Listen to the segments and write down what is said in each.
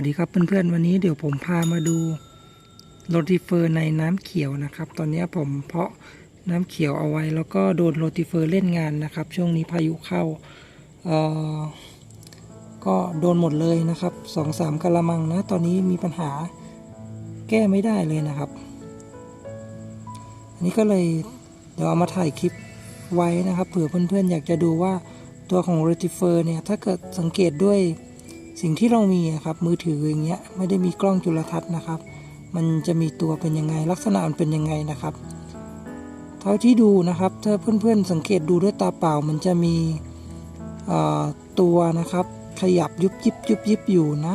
สวัสดีครับเพื่อนๆวันนี้เดี๋ยวผมพามาดูโรติเฟอร์ในน้ำเขียวนะครับ ตอนนี้ผมเพาะน้ำเขียวเอาไว้ แล้วก็โดนโรติเฟอร์เล่นงานนะครับ ช่วงนี้พายุเข้าเอ่อก็โดนหมดเลยนะครับสองสามกะละมังนะ ตอนนี้มีปัญหาแก้ไม่ได้เลยนะครับ อันนี้ก็เลยเดี๋ยวเอามาถ่ายคลิปไว้นะครับเผื่อเพื่อนๆอยากจะดูว่าตัวของโรติเฟอร์เนี่ยถ้าเกิดสังเกตด้วย สิ่งที่เรามีอะครับมือถืออย่างเงี้ยไม่ได้มีกล้องจุลทรรศน์นะครับ มันจะมีตัวเป็นยังไงลักษณะมันเป็นยังไงนะครับ เท่าที่ดูนะครับถ้าเพื่อนๆสังเกตดูด้วยตาเปล่ามันจะมีตัวนะครับขยับยุบยิบยุบยิบอยู่นะ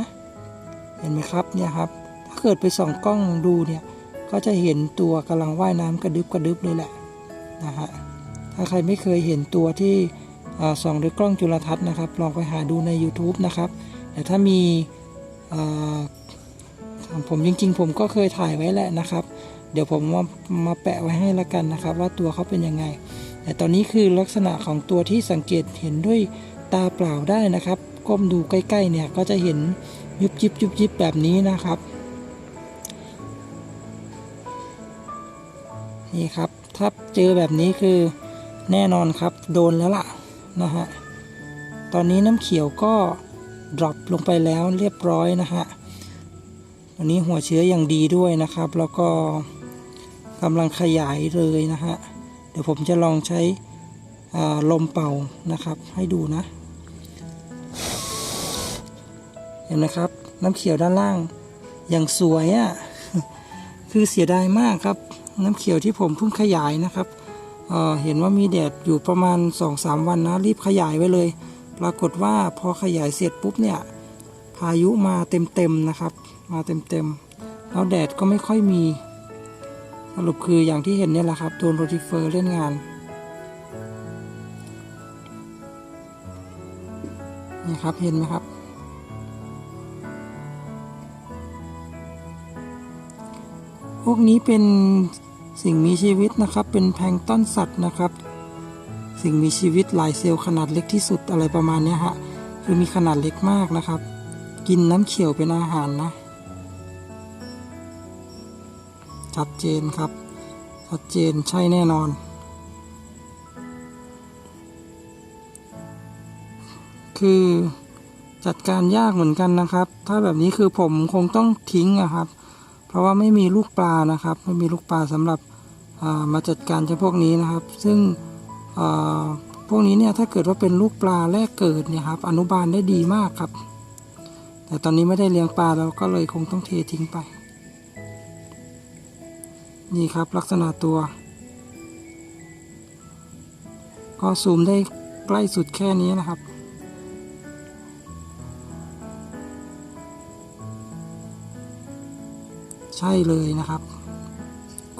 เห็นไหมครับเนี่ยครับถ้าเกิดไปส่องกล้องดูเนี่ยก็จะเห็นตัวกำลังว่ายน้ำกระดึบกระดึบเลยแหละนะฮะถ้าใครไม่เคยเห็นตัวที่ส่องด้วยกล้องจุลทรรศน์นะครับ ลองไปหาดูใน YouTube นะครับ แต่ถ้ามีเอ่อผมจริงๆ ผมก็เคยถ่ายไว้แหละนะครับ เดี๋ยวผมมามาแปะไว้ให้ละกันนะครับ ว่าตัวเขาเป็นยังไง แต่ตอนนี้คือลักษณะของตัวที่สังเกตเห็นด้วยตาเปล่าได้นะครับ ก้มดูใกล้ๆเนี่ยก็จะเห็นยุบยิบยุบยิบแบบนี้นะครับนี่ครับถ้าเจอแบบนี้คือแน่นอนครับโดนแล้วล่ะนะฮะตอนนี้น้ำเขียวก็ ดรอปลงไปแล้วเรียบร้อยนะฮะอันนี้หัวเชื้ออย่างดีด้วยนะครับ แล้วก็กำลังขยายเลยนะฮะเดี๋ยวผมจะลองใช้ลมเป่านะครับ ให้ดูนะ เห็นไหมครับ น้ำเขียวด้านล่างอย่างสวยอะ่ะคือเสียดายมากครับ น้ำเขียวที่ผมเพิ่งขยายนะครับเเห็นว่ามีแดดอยู่ประมาณ 2-3 วันนะ รีบขยายไว้เลย ปรากฏว่าพอขยายเสร็จปุ๊บเนี่ยพายุมาเต็มๆนะครับ มาเต็มๆแล้วแดดก็ไม่ค่อยมีสรุปคืออย่างที่เห็นเนี่ยแหละครับโดนโรติเฟอร์เล่นงานนี่ครับเห็นไหมครับ พวกนี้เป็นสิ่งมีชีวิตนะครับ เป็นแพลงต้นสัตว์นะครับ สิ่งมีชีวิตหลายเซลล์ขนาดเล็กที่สุดอะไรประมาณนี้ฮะคือมีขนาดเล็กมากนะครับ กินน้ำเขียวเป็นอาหารนะ ชัดเจนครับ ชัดเจนใช่แน่นอนคือจัดการยากเหมือนกันนะครับ ถ้าแบบนี้คือผมคงต้องทิ้งอะครับ เพราะว่าไม่มีลูกปลานะครับ ไม่มีลูกปลาสำหรับามาจัดการเจ้าพวกนี้นะครับ ซึ่ง พวกนี้เนี่ยถ้าเกิดว่าเป็นลูกปลาแรกเกิดเนี่ยครับอนุบาลได้ดีมากครับ แต่ตอนนี้ไม่ได้เลี้ยงปลาเราก็เลยคงต้องเททิ้งไป นี่ครับลักษณะตัว ก็ซูมได้ใกล้สุดแค่นี้นะครับใช่เลยนะครับ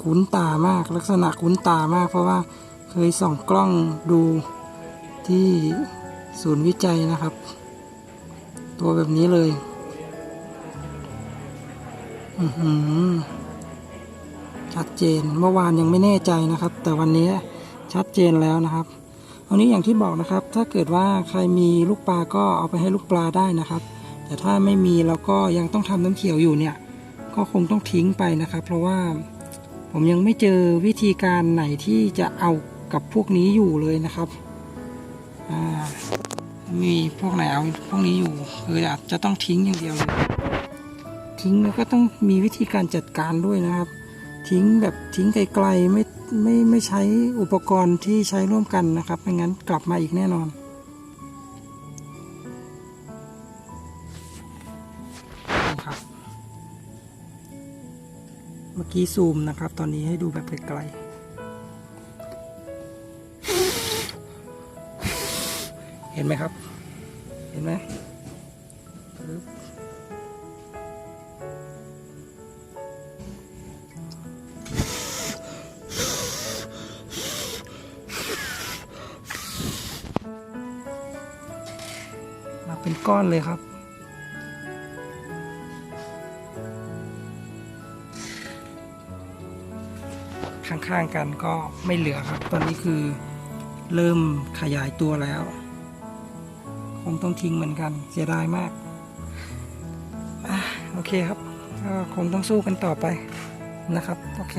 คุ้นตามากลักษณะคุ้นตามากเพราะว่า เคยส่องกล้องดูที่ศูนย์วิจัยนะครับ ตัวแบบนี้เลย อือหือชัดเจนเมื่อวานยังไม่แน่ใจนะครับ แต่วันนี้ชัดเจนแล้วนะครับอันนี้อย่างที่บอกนะครับ ถ้าเกิดว่าใครมีลูกปลาก็เอาไปให้ลูกปลาได้นะครับ แต่ถ้าไม่มีแล้วก็ยังต้องทำน้ำเขียวอยู่เนี่ย ก็คงต้องทิ้งไปนะครับ เพราะว่าผมยังไม่เจอวิธีการไหนที่จะเอา กับพวกนี้อยู่เลยนะครับมีพวกไหนเอาพวกนี้อยู่คืออาจจะต้องทิ้งอย่างเดียวเลยทิ้งแล้วก็ต้องมีวิธีการจัดการด้วยนะครับ ทิ้งแบบทิ้งไกลๆไม่ไม่ไม่ใช้อุปกรณ์ที่ใช้ร่วมกันนะครับไม่งั้นกลับมาอีกแน่นอนครับ เมื่อกี้ซูมนะครับ ตอนนี้ให้ดูแบบไกลๆ เห็นไหมครับ เห็นไหมมาเป็นก้อนเลยครับข้างๆกันก็ไม่เหลือครับ ตอนนี้คือเริ่มขยายตัวแล้ว คงต้องทิ้งเหมือนกัน เสียดายมากอะโอเคครับก็คงต้องสู้กันต่อไปนะครับ โอเค